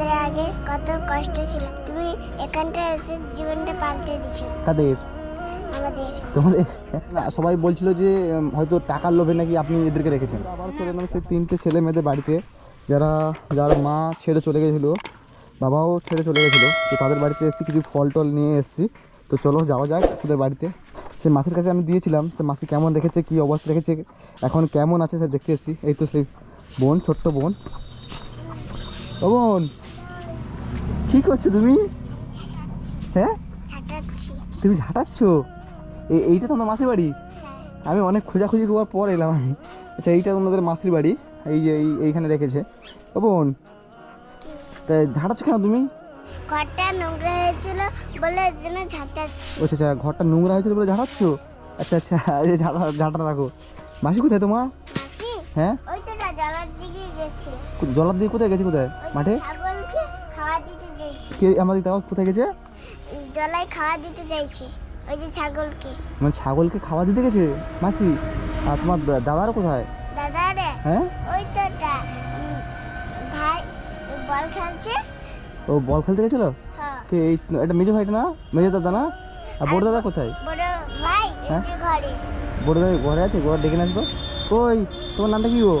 আমাদের আগে কত কষ্ট ছিল। তুমি এখানটা এসে জীবনটা পাল্টে দিছো কাদের? আমাদের। তোমাদের? সবাই বলছিল যে হয়তো টাকার লোভে নাকি আপনি এদেরকে রেখেছেন। আবার চলে এলাম সেই তিনটে ছেলে মেয়েদের বাড়িতে যারা যার মা ছেড়ে চলে গেছিল বাবাও ছেড়ে চলে গেছিল তো তাদের বাড়িতে এসেছি কিছু ফল টল নিয়ে এসেছি। তো চলো যাওয়া যাক ওদের বাড়িতে। সে মাসির কাছে আমি দিয়েছিলাম সে মাসি কেমন রেখেছে কী অবস্থা রেখেছে এখন কেমন আছে সে দেখতে এসেছি। এই তো সেই বোন ছোট্ট বোন। বোন কী করছ তুমি? হ্যাঁ? তুমি ঝাঁটাচ্ছ? এই এইটা তোমার মাসির বাড়ি? আমি অনেক খোঁজাখুঁজি করার পর এলাম আমি। আচ্ছা এইটা ওনাদের মাসির বাড়ি। এই যে এই এইখানে রেখেছে। ও বোন তা ঝাঁটাচ্ছ কেন তুমি? ঘরটা নোংরা হয়েছিল বলে জন্য ঝাঁটাচ্ছি। আচ্ছা আচ্ছা ঘরটা নোংরা হয়েছিল বলে ঝাঁটাচ্ছ? আচ্ছা আচ্ছা এই ঝাঁটা ঝাঁটা রাখো। মাসি কোথায় তোমার? হ্যাঁ? ওই তো না দিকে গেছে। জলার দিয়ে কোথায় গেছে কোথায়? মাঠে? কে আমাদের তাও কোথায় গেছে? জলায় খাওয়া দিতে চাইছে ওই যে ছাগলকে। মানে ছাগলকে খাওয়া দিতে গেছে? মাসি আর তোমার দাদার কোথায়? দাদা রে হ্যাঁ? ওই তো ভাই বল খেলছে। ও বল খেলতে গেছিল? হ্যাঁ। কে এই এটা মেজো ভাইটা না? মেজো দাদা না? আর বড় দাদা কোথায়? বড় ভাই হ্যাঁ? ঘরে। বড় দাদা ঘরে আছে? ঘর ডেকে আসব। কই তোমার নামটা কি গো?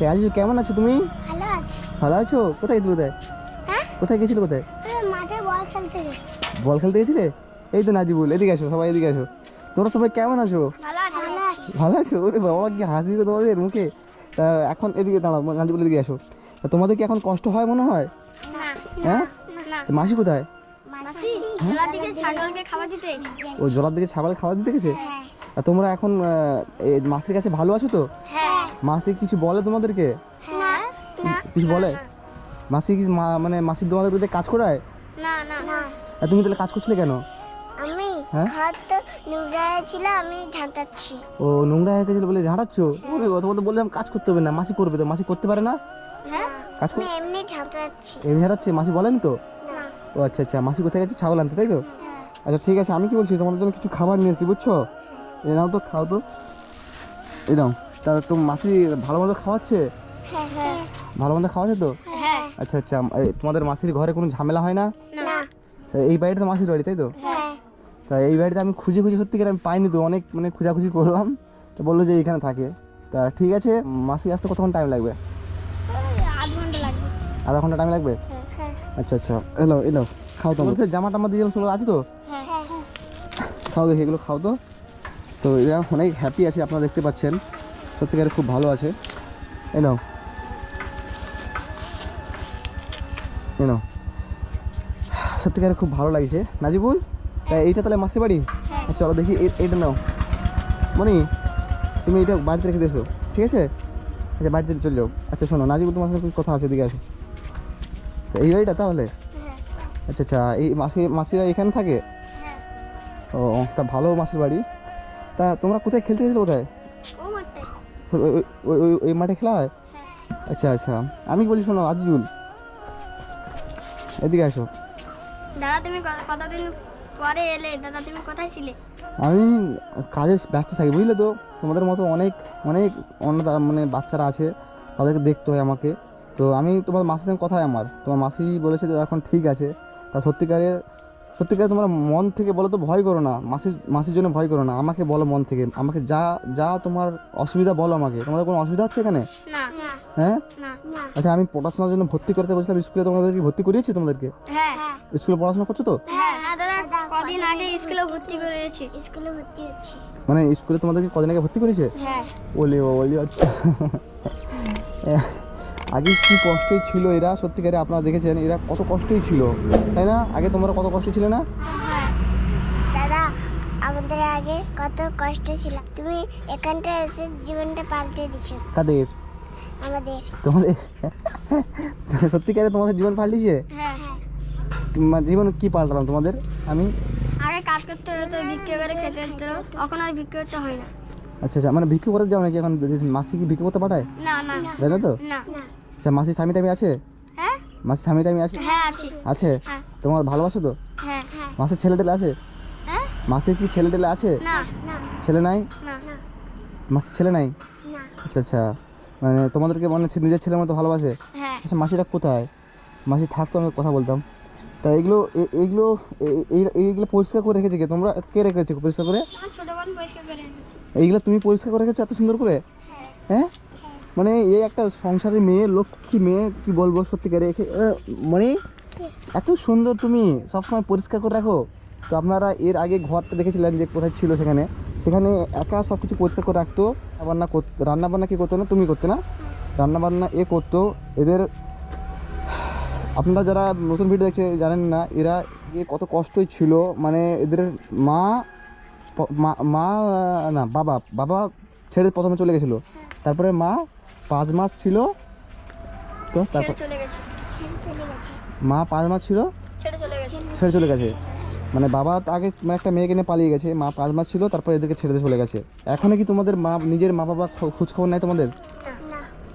এ, কেমন আছো তুমি? ভালো আছে। ভালো আছো? কোথায় গেছিলে কোথায় কোথায় গেছিলে কোথায়? মাঠে বল খেলতে যাচ্ছি বল খেলতে গেছিলে? এই তো নাজিবুল এদিকে আসো সবাই এদিকে আসো। তোমরা সবাই কেমন আছো? ভালো আছে। ভালো আছো। ওরে বাবা কি হাসি তোমাদের মুখে। তা এখন এদিকে দাঁড়াও নাজিবুল এদিকে আসো। তা তোমাদের কি এখন কষ্ট হয় মনে হয়? না হ্যাঁ? না। মাসি কোথায়? মাসি জলার দিকে ছাগলকে খাওয়া দিতে ও জলার দিকে ছাগল খাওয়া দিতে গেছে? হ্যাঁ। আর তোমরা এখন এই মাসির কাছে ভালো আছো তো? হ্যাঁ। মাসি কিছু বলে তোমাদেরকে? না না কিছু বলে? মাসি কি মা- মানে মাসি তোমাদের বিরুদ্ধে কাজ করায়? না না। না। আর তুমি তাহলে কাজ করছিলে কেন? আমি হ্যাঁ? ঘর তো নোংরা ছিল আমি ঝাঁটাচ্ছি। ও নোংরা হয়ে গেছিল বলে ঝাড়াচ্ছ ওরে বাবা, তোমাদের বললাম কাজ করতে হবে না মাসি করবে তো মাসি করতে পারে না? হ্যাঁ কাজ আমি কর এমনি ঝাঁটাচ্ছি। এমনি ঝাড়াচ্ছে মাসি বলেন তো? না। ও আচ্ছা আচ্ছা মাসি কোথায় গেছে? ছাগল আনতে তাই তো? হ্যাঁ। আচ্ছা ঠিক আছে আমি কি বলছি তোমাদের জন্য কিছু খাবার নিয়ে এসেছি বুঝছ? এই নাও তো খাও তো। এই নাও তা তো মাসি ভালো মতো খাওয়াচ্ছে? হ্যাঁ হ্যাঁ। ভালো মতো খাওয়াচ্ছে তো? হ্যাঁ। আচ্ছা আচ্ছা তোমাদের মাসির ঘরে কোনো ঝামেলা হয় না? না। এই বাড়িটা তো মাসির বাড়ি তাই তো? হ্যাঁ। তা এই বাড়িতে আমি খুঁজে খুঁজে সত্যি করে আমি পাইনি তো অনেক মানে খোঁজাখুঁজি করলাম। তো বলল যে এইখানে থাকে। তা ঠিক আছে মাসি আসতে কতক্ষণ টাইম লাগবে? আধ ঘণ্টা লাগবে। আধা ঘণ্টা টাইম লাগবে? হ্যাঁ। আচ্ছা আচ্ছা এলো এলো খাও তো। জামা টামা দিয়ে সব আছে তো? হ্যাঁ। হ্যাঁ খাও দেখি এগুলো খাও তো। তো এরা অনেক হ্যাপি আছে আপনারা দেখতে পাচ্ছেন। সত্যিকারে খুব ভালো আছে। নাও এই নাও সত্যিকারে খুব ভালো লাগছে। নাজিবুল এইটা তাহলে মাসির বাড়ি? হ্যাঁ। আচ্ছা, চলো দেখি এইটা নাও। মনি তুমি এটা বাড়িতে রেখে দিয়েছ ঠিক আছে? আচ্ছা বাড়িতে চলে যাও। আচ্ছা শোনো নাজিবুল তোমার সঙ্গে কথা আছে দিকে আসো। এই বাড়িটা তাহলে? হ্যাঁ। আচ্ছা আচ্ছা এই মাসি মাসিরা এখানে থাকে? হ্যাঁ। ও তা ভালো মাসির বাড়ি। তা তোমরা কোথায় খেলতে গেছিলে কোথায়? ওই- মাঠে খেলা হয়? হ্যাঁ। আচ্ছা আচ্ছা। আমি বলি শোনো আজিজুল এদিকে আসো। দাদা তুমি কতদিন পরে এলে? দাদা তুমি কোথায় ছিলে? আমি কাজে ব্যস্ত থাকি বুঝলে তো? তোমাদের মতো অনেক অনেক অন্য মানে বাচ্চারা আছে তাদেরকে দেখতে হয় আমাকে। তো আমি তোমার মাসির সঙ্গে কথায় আমার। তোমার মাসি বলেছে যে এখন ঠিক আছে। তা সত্যিকারে সত্যিকারে তোমরা মন থেকে বলো তো ভয় করো না। মাসির মাসির জন্য ভয় করো না। আমাকে বলো মন থেকে। আমাকে যা যা তোমার অসুবিধা বলো আমাকে। তোমাদের কোনো অসুবিধা হচ্ছে এখানে? না। হ্যাঁ? আচ্ছা আমি পড়াশোনার জন্য ভর্তি করতে বলছিলাম। স্কুলে তোমাদেরকে ভর্তি করিয়েছি তোমাদেরকে? হ্যাঁ। স্কুলে পড়াশোনা করছ তো? হ্যাঁ হ্যাঁ কদিন আগে স্কুলে ভর্তি করেছি। স্কুলে ভর্তি হচ্ছে। মানে স্কুলে তোমাদেরকে কদিন আগে ভর্তি করেছে? হ্যাঁ। ওলে ওলি আচ্ছা আগে কি কষ্টই ছিল এরা? সত্যিকারে আপনারা দেখেছেন এরা কত কষ্টই ছিল। তাই না? আগে তোমরা কত কষ্ট ছিল না? হ্যাঁ। দাদা আমাদের আগে কত কষ্ট ছিল। তুমি এখানটা এসে জীবনটা পাল্টে দিছো। কাদের? আমাদের। তোমাদের? সত্যিকারে তোমাদের জীবন পাল্টিছে? হ্যাঁ হ্যাঁ। জীবন কি পাল্টালাম তোমাদের? আমি? আগে কাজ করতে হতো বিক্রি করে খেতে হতো। এখন আর বিক্রি করতে হয় না। আচ্ছা আচ্ছা। মানে ভিক্ষু করতে যাও নাকি? এখন মাসি কি ভিক্ষু করতে পাঠায়? না না। তাই না তো? না। আচ্ছা মাসি স্বামী টাইমি আছে? হ্যাঁ। মাসি স্বামী টাইমি আছে? হ্যাঁ আছে। আছে? হ্যাঁ। তোমার ভালোবাসো তো? হ্যাঁ হ্যাঁ। মাসির ছেলে টেলে আছে? হ্যাঁ? মাসির কি ছেলে টেলে আছে? না না। ছেলে নাই? না না। মাসির ছেলে নাই? না। আচ্ছা আচ্ছা। মানে তোমাদেরকে মনে হচ্ছে নিজের ছেলের মতো ভালোবাসে? হ্যাঁ। আচ্ছা মাসিরা কোথায়? মাসি থাকতো আমি কথা বলতাম। তা এগুলো এইগুলো এইগুলো পরিষ্কার করে রেখেছে কে? তোমরা কে রেখেছো পরিষ্কার করে? এইগুলো তুমি পরিষ্কার করে রেখেছো এত সুন্দর করে? হ্যাঁ? মানে এই একটা সংসারের মেয়ে লক্ষ্মী মেয়ে কি বলব সত্যিকারে? মানে এত সুন্দর তুমি সবসময় পরিষ্কার করে রাখো। তো আপনারা এর আগে ঘরটা দেখেছিলেন যে কোথায় ছিল সেখানে। সেখানে একা সব কিছু পরিষ্কার করে রাখতো। রান্না করতো রান্না বান্না কি করতো না? তুমি করতে না? রান্না বান্না এ করতো। এদের আপনারা যারা নতুন ভিডিও দেখছে জানেন না এরা এ কত কষ্টই ছিল। মানে এদের মা মা- মা না বাবা বাবা ছেড়ে প্রথমে চলে গেছিল। তারপরে মা পাঁচ মাস ছিল। তো তারপর চলে গেছে। ছেড়ে চলে গেছে। মা পাঁচ মাস ছিল। ছেড়ে চলে গেছে। ছেড়ে চলে গেছে। মানে বাবা আগে মানে একটা মেয়েকে নিয়ে পালিয়ে গেছে। মা পাঁচ মাস ছিল তারপর এদেরকে ছেড়ে দিয়ে চলে গেছে। এখন কি তোমাদের মা নিজের মা বাবা খ- খোঁজ খবর নেয় তোমাদের?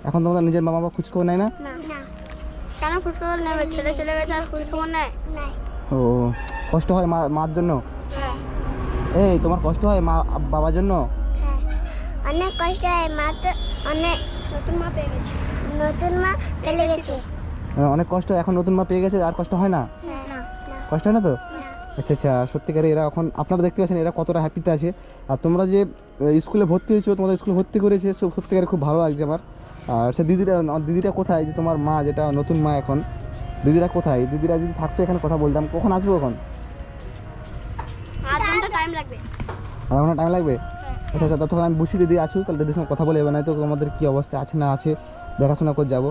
এখন তোমাদের নিজের মা বাবা খোঁজ খবর নেয় না? না। না। কেন নেবে? ছেলে চলে গেছে আর খোঁজখবর নেয়। ও কষ্ট হয় মা মার জন্য? হ্যাঁ। এই তোমার কষ্ট হয় মা বাবার জন্য? হ্যাঁ। অনেক কষ্ট হয়। মা তো অনেক নতুন মা পেয়ে গেছে। নতুন মা পেলে গেছে অনেক কষ্ট এখন নতুন মা পেয়ে গেছে আর কষ্ট হয় না? হ্যাঁ কষ্ট হয় না তো? আচ্ছা আচ্ছা সত্যিকারে এরা এখন আপনারা দেখতে পাচ্ছেন এরা কতটা হ্যাপিতে আছে। আর তোমরা যে স্কুলে ভর্তি হয়েছো তোমাদের স্কুলে ভর্তি করেছে সব সত্যিকারে খুব ভালো লাগছে আমার। আর সে দিদিরা দিদিটা কোথায়? যে তোমার মা যেটা নতুন মা এখন দিদিরা কোথায়? দিদিরা যদি থাকতো এখানে কথা বলতাম। কখন আসব কখন আধ ঘণ্টা টাইম লাগবে। আধা ঘণ্টা টাইম লাগবে? আচ্ছা আচ্ছা তখন আমি বুঝি দিদি আসুক তাহলে দিদির সঙ্গে কথা বলে না তো তোমাদের কী অবস্থা আছে না আছে দেখাশোনা করে যাব।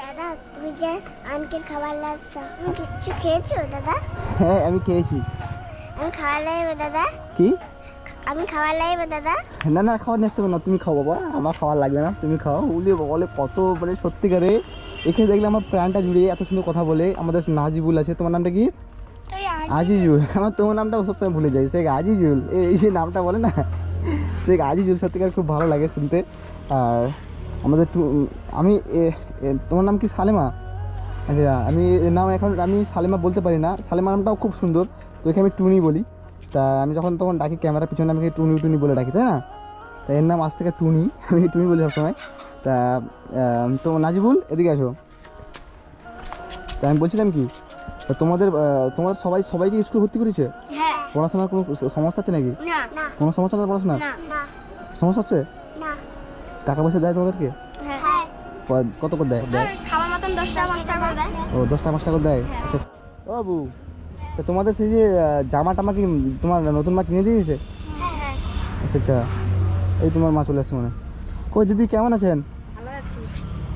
দাদা তুমি যে আনকের খাবার লাচ্ছ তুমি কিছু খেয়েছো দাদা? হ্যাঁ আমি খেয়েছি। আমি খাবার লাইব দাদা? কি? আমি খাবার দাদা? না না খাবার নিয়ে আসতে হবে না তুমি খাও বাবা আমার খাবার লাগবে না তুমি খাও। উলি বলে কত মানে সত্যিকারে এখানে দেখলে আমার প্রাণটা জুড়ে এত সুন্দর কথা বলে আমাদের নাজিবুল আছে তোমার নামটা কি? আজিজুল আমার তোমার নামটা সবসময় ভুলে যাই সে আজিজুল এই যে নামটা বলে না সে আজিজুল সত্যিকার খুব ভালো লাগে শুনতে। আর আমাদের আমি তোমার নাম কি সালেমা? আচ্ছা আমি নাম এখন আমি সালেমা বলতে পারি না। সালেমা নামটাও খুব সুন্দর তো এখানে আমি টুনি বলি। তা আমি যখন তখন ডাকি ক্যামেরার পিছনে, আমি টুনি টুনি বলে ডাকি, তাই না? তা এর নাম আজ থেকে টুনি, আমি টুনি বলি সবসময়। তা তো নাজিবুল, এদিকে আসো। তা আমি বলছিলাম কি তা তোমাদের তোমাদের সবাই সবাইকে স্কুল ভর্তি করেছে? হ্যাঁ। পড়াশোনার কোনো সমস্যা আছে নাকি? না। না। কোনো সমস্যা নেই পড়াশোনা না না। সমস্যা হচ্ছে? না। টাকা পয়সা দেয় তোমাদেরকে? হ্যাঁ। ক- কত করে দেয়? দেয়? খাবার মতন দশটা পাঁচটা করে দেয়। ও দশটা পাঁচটা করে দেয়? আচ্ছা। ও বাবু তা তোমাদের সেই যে জামা টামা কি তোমার নতুন মা কিনে দিয়েছে? হ্যাঁ আচ্ছা আচ্ছা। এই তোমার মা চলে আসছে মনে হয়। কই দিদি কেমন আছেন? ভালো আছি।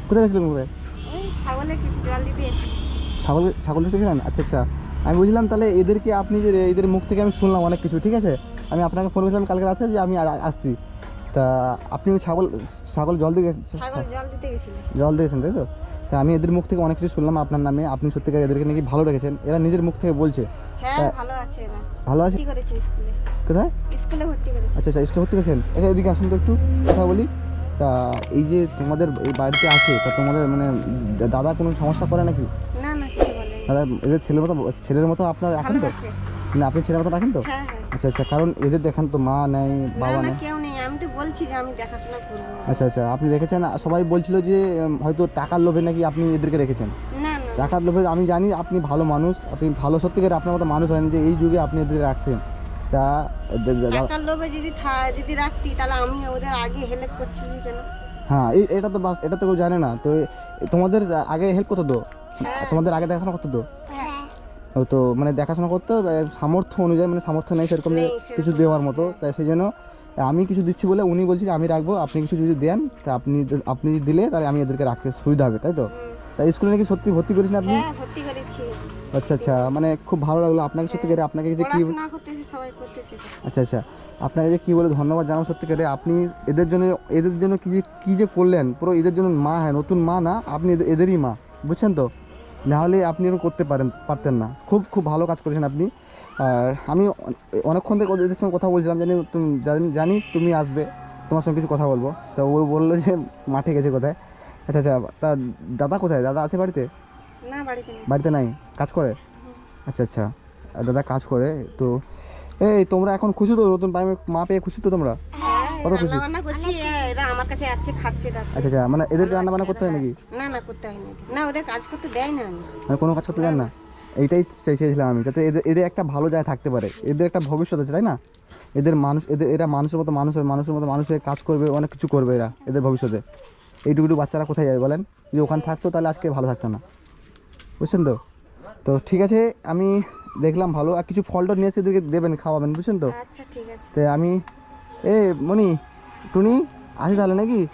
কোথায় গেছিলেন কোথায়? ওই ছাগলে কিছু জল এসেছি। ছাগল ছাগল দেখতে গেলেন আচ্ছা আচ্ছা। আমি বুঝলাম তাহলে এদেরকে আপনি যে এদের মুখ থেকে আমি শুনলাম অনেক কিছু ঠিক আছে? আমি আপনাকে ফোন করেছিলাম কালকে রাতে যে আমি আসছি। তা আপনি ওই ছাগল ছাগল জল দিয়ে জল দিয়েছেন তাই তো? তা আমি এদের মুখ থেকে অনেক কিছু শুনলাম আপনার নামে। আপনি সত্যিকার এদেরকে নাকি ভালো রেখেছেন। এরা নিজের মুখ থেকে বলছে। হ্যাঁ। ভালো আছে ভালো আছে? কোথায়? স্কুলে ভর্তি করেছে। আচ্ছা আচ্ছা স্কুলে ভর্তি করেছেন? আচ্ছা এদিকে আসুন তো একটু কথা বলি। তা এই যে তোমাদের এই বাড়িতে আছে তা তোমাদের মানে দাদা কোনো সমস্যা করে নাকি? না দাদা এদের ছেলের মতো ছেলের মতো আপনার রাখেন তো? না আপনি ছেলের মতো রাখেন তো? হ্যাঁ হ্যাঁ। আচ্ছা আচ্ছা কারণ এদের দেখেন তো মা নেই বাবা নেই। কেউ নেই। আমি তো বলছি যে আমি দেখাশোনা করব। আচ্ছা আচ্ছা আপনি রেখেছেন সবাই বলছিল যে হয়তো টাকার লোভে নাকি আপনি এদেরকে রেখেছেন। টাকার লোভে আমি জানি আপনি ভালো মানুষ আপনি ভালো সত্যিকার আপনার মতো মানুষ হন যে এই যুগে আপনি এদের রাখছেন। তা টাকার লোভে যদি যদি রাখতি তাহলে আমি ওদের আগে হেল্প করছি কেন? হ্যাঁ এটা তো বাস এটা তো কেউ জানে না। তো তোমাদের আগে হেল্প করতো তো। তোমাদের আগে দেখাশোনা করতো তো? হ্যাঁ। ও তো মানে দেখাশোনা করতো সামর্থ্য অনুযায়ী মানে সামর্থ্য নেই সেরকম কিছু দেওয়ার মতো। তাই সেই জন্য আমি কিছু দিচ্ছি বলে উনি বলছি আমি রাখব আপনি কিছু যদি দেন তা আপনি আপনি দিলে তাহলে আমি এদেরকে রাখতে সুবিধা হবে। তাই তো? তাই স্কুলে নাকি সত্যি ভর্তি করেছেন আপনি? হ্যাঁ আচ্ছা আচ্ছা মানে খুব ভালো লাগল। আপনাকে সত্যিকারে আপনাকে যে কি পড়াশোনা করতেছে সবাই করতেছে। আচ্ছা আচ্ছা আপনাকে যে কী বলে ধন্যবাদ জানাব সত্যিকারে আপনি এদের জন্য এদের জন্য কী যে কী যে করলেন পুরো এদের জন্য মা হ্যাঁ নতুন মা না আপনি এদের- এদেরই মা বুঝছেন তো? নাহলে আপনি এরকম করতে পারেন পারতেন না। খুব খুব ভালো কাজ করেছেন আপনি। আর আমি অনেকক্ষণ থেকে ওদের সঙ্গে কথা বলছিলাম জানি তুমি জানি তুমি আসবে তোমার সঙ্গে কিছু কথা বলব। তা ও বলল যে মাঠে গেছে কোথায়? আচ্ছা আচ্ছা তা দাদা কোথায়? দাদা আছে বাড়িতে? না বাড়িতে নাই। কাজ করে? আচ্ছা আচ্ছা আর দাদা কাজ করে তো এই তোমরা এখন খুশি তো? নতুন মা পেয়ে খুশি তো তোমরা? হ্যাঁ কত খুশি? রান্না বান্না করছি এরা আমার কাছে আসছে খাচ্ছে রাত্রে আচ্ছা আচ্ছা মানে এদেরকে রান্না বান্না করতে হয়। নাকি? না না করতে হয় না না ওদের কাজ করতে দেয় না আমি। মানে কোনো কাজ করতে জান না? এইটাই চাই- চেয়েছিলাম আমি যাতে এদের এদের একটা ভালো জায়গায় থাকতে পারে। এদের একটা ভবিষ্যৎ আছে তাই না? এদের মানুষ এদের এরা মানুষের মতো মানুষ হবে মানুষের মতো মানুষের কাজ করবে অনেক কিছু করবে এরা এদের ভবিষ্যতে। এইটুকু বাচ্চারা কোথায় যাবে বলেন? যদি ওখানে থাকতো তাহলে আজকে ভালো থাকতো না। বুঝছেন তো? তো ঠিক আছে আমি দেখলাম ভালো। আর কিছু ফলটা নিয়ে এসে এদেরকে দেবেন খাওয়াবেন বুঝছেন তো? আচ্ছা ঠিক আছে। তো আমি এ মনি টুনি আসি তাহলে নাকি?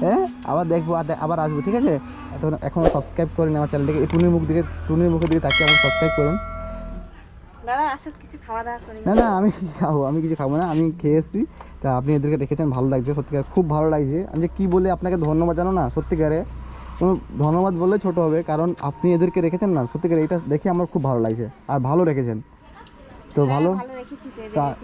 হ্যাঁ। আবার দেখব আবার আসব ঠিক আছে? এখন এখন সাবস্ক্রাইব করেন আমার চ্যানেলটাকে টুনির মুখ দিকে টুনির মুখের দিকে তাকিয়ে আমার সাবস্ক্রাইব করুন। না না আমি কি খাব? আমি কিছু খাব না। আমি খেয়ে এসেছি। তা আপনি এদেরকে রেখেছেন ভালো লাগছে সত্যিকার। খুব ভালো লাগছে। আমি যে কী বলে আপনাকে ধন্যবাদ জানো না? সত্যিকারে কোনো ধন্যবাদ বললে ছোট হবে কারণ আপনি এদেরকে রেখেছেন না। সত্যিকার এটা দেখে আমার খুব ভালো লাগছে। আর ভালো রেখেছেন। তো হ্যাঁ, ভালো তা-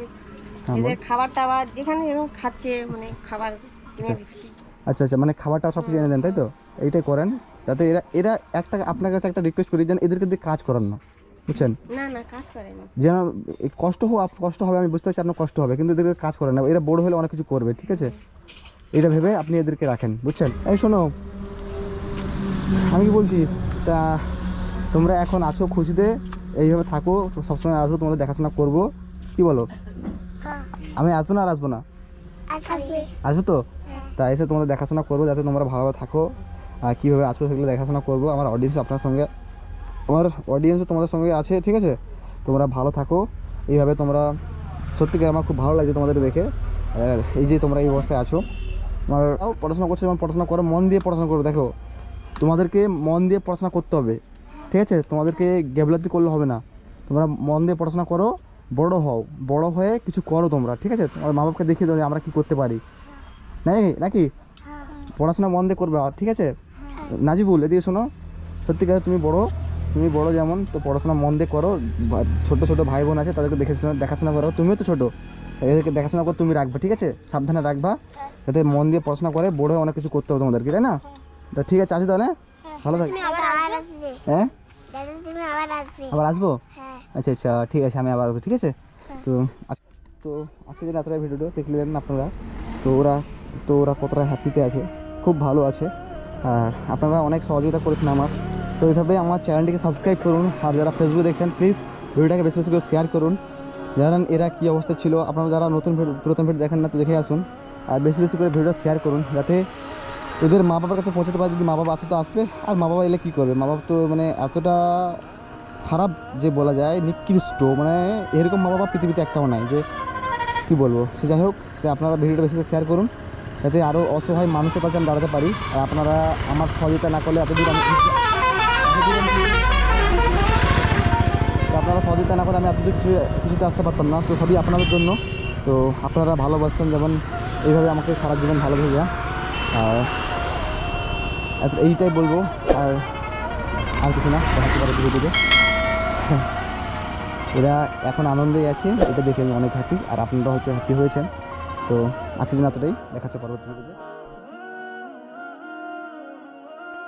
এদের খাবার টাবার যেখানে এরকম খাচ্ছে মানে খাবার কিনে দিচ্ছি। আচ্ছা আচ্ছা মানে খাবারটা সব কিছু এনে দেন তাই তো? এইটাই করেন যাতে এরা এরা একটা আপনার কাছে একটা রিকোয়েস্ট করি যেন এদেরকে দিয়ে কাজ করান না। বুঝছেন? না না কাজ করে না। যেন কষ্ট হোক কষ্ট হবে আমি বুঝতে পারছি আপনার কষ্ট হবে কিন্তু এদেরকে কাজ করেন না। এরা বড় হলে অনেক কিছু করবে ঠিক আছে? এটা ভেবে আপনি এদেরকে রাখেন বুঝছেন? এই শোনো আমি কি বলছি? তা তোমরা এখন আছো খুশিতে এইভাবে থাকো সবসময় আসব তোমাদের দেখাশোনা করব। কি বলো? আমি আসব না আর আসব না? আসবে। তো? তা এসে তোমাদের দেখাশোনা করব যাতে তোমরা ভালোভাবে থাকো। আর কীভাবে আছো সেগুলো দেখাশোনা করব। আমার অডিয়েন্স আপনার সঙ্গে আমার অডিয়েন্সও তোমাদের সঙ্গে আছে ঠিক আছে? তোমরা ভালো থাকো। এইভাবে তোমরা সত্যিকার আমার খুব ভালো লাগছে তোমাদের দেখে। এই যে তোমরা এই অবস্থায় আছো আমার পড়াশোনা করছ যেমন পড়াশোনা করো মন দিয়ে পড়াশোনা করো। দেখো তোমাদেরকে মন দিয়ে পড়াশোনা করতে হবে ঠিক আছে? তোমাদেরকে গ্যাবলাতি করলে হবে না। তোমরা মন দিয়ে পড়াশোনা করো বড় হও বড় হয়ে কিছু করো তোমরা ঠিক আছে? তোমার মা বাবাকে দেখিয়ে দাও যে আমরা কী করতে পারি। নাকি? নাকি? পড়াশোনা দিয়ে করবে ঠিক আছে? নাজিবুল এদিকে শোনো। সত্যিকার তুমি বড় তুমি বড় যেমন তো পড়াশোনা মন দিয়ে করো ছোট ছোট ভাই বোন আছে তাদেরকে দেখে শোনা দেখাশোনা করো। তুমিও তো ছোট। এদেরকে দেখাশোনা করে তুমি রাখবে ঠিক আছে? সাবধানে রাখবা। যাতে মন দিয়ে পড়াশোনা করে বড় হয়ে অনেক কিছু করতে হবে তোমাদেরকে তাই না? তা ঠিক আছে আসি তাহলে? ভালো থাক। তুমি আবার আসবে। হ্যাঁ? আবার আসব। হ্যাঁ। আচ্ছা আচ্ছা ঠিক আছে আমি আবার আসব ঠিক আছে? তো তো আজকে যে রাত্রে ভিডিওটা দেখলেন আপনারা তো ওরা তো ওরা কতটা হ্যাপিতে আছে খুব ভালো আছে। আর আপনারা অনেক সহযোগিতা করেছেন আমার। তো এইভাবে আমার চ্যানেলটিকে সাবস্ক্রাইব করুন। আর যারা ফেসবুকে দেখছেন প্লিজ ভিডিওটাকে বেশি বেশি করে শেয়ার করুন। জানান এরা কী অবস্থা ছিল। আপনারা যারা নতুন পুরাতন ভিডিও দেখেন না তো দেখে আসুন। আর বেশি বেশি করে ভিডিওটা শেয়ার করুন যাতে এদের মা বাবার কাছে পৌঁছাতে পারে যদি মা বাবা আসে তো আসবে। আর মা বাবা এলে কী করবে? মা বাবা তো মানে এতটা খারাপ যে বলা যায়, নিকৃষ্ট। মানে এরকম মা বাবা পৃথিবীতে একটাও নাই যে কি বলব? সে যাই হোক, সে আপনারা ভিডিওটা বেশি শেয়ার করুন। যাতে আরও অসহায় মানুষের পাশে আমি দাঁড়াতে পারি। আর আপনারা আমার সহযোগিতা না করলে এতদূর আমি আপনারা সহযোগিতা না করলে আমি এতদূর কিছু, কিছুতে আসতে পারতাম না। তো সবই আপনাদের জন্য। তো আপনারা ভালোবাসছেন যেমন এইভাবে আমাকে সারা জীবন ভালোবেসে আর এইটাই বলব, আর আর কিছু না দেখা হতে পারে ধীরে ধীরে এরা এখন আনন্দেই আছে, এটা দেখে আমি অনেক হ্যাপি আর আপনারা হয়তো হ্যাপি হয়েছেন। তো আজকের দিন এতটাই, দেখাচ্ছে পরবর্তী ভিডিওতে